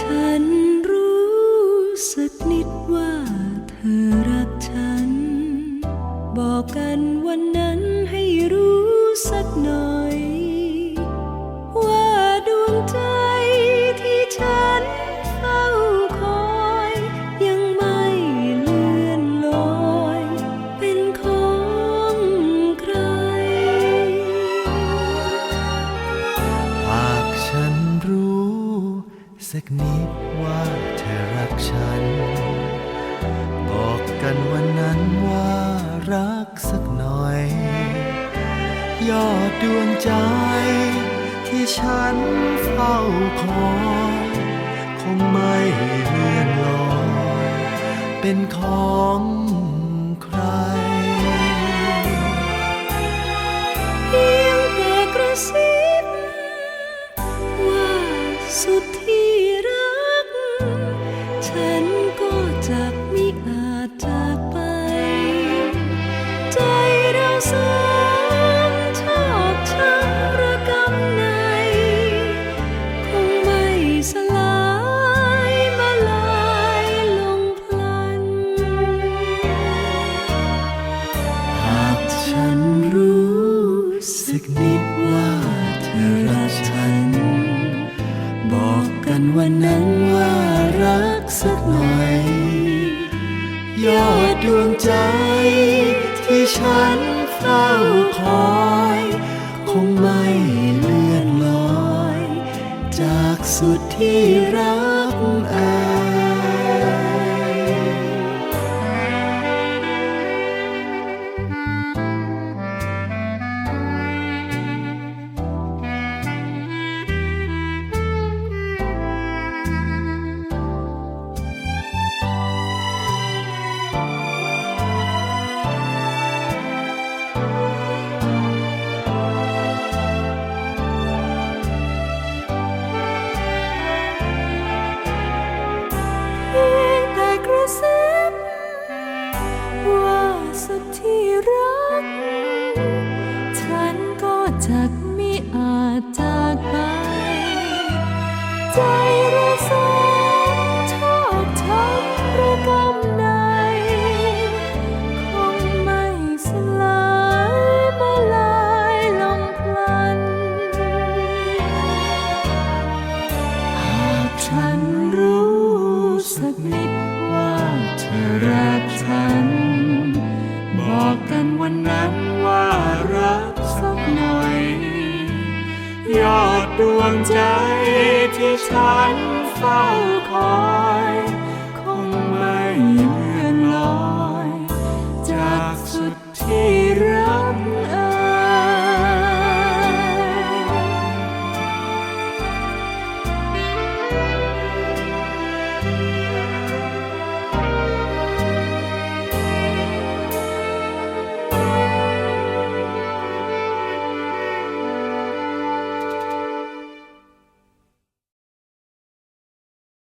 ฉันรู้สักนิดว่า สักนิดว่าเธอรักฉัน บอกกันวันนั้นว่ารักสักหน่อย ยอดดวงใจ ที่ฉันเฝ้าคอยคงไม่เลื่อนลอย เป็นของ นิดว่าเธอรักฉัน บอกกันวันนั้นว่ารักสักหน่อย ยอดดวงใจที่ฉันเฝ้าคอย คงไม่เลื่อนลอย จากสุดที่รักอา ซิบว่าสุดที่รัก ฉันก็จะ ดวงใจที่ฉันเฝ้าคอย คงไม่เลื่อนลอย จากสุดที่รักเอ่ย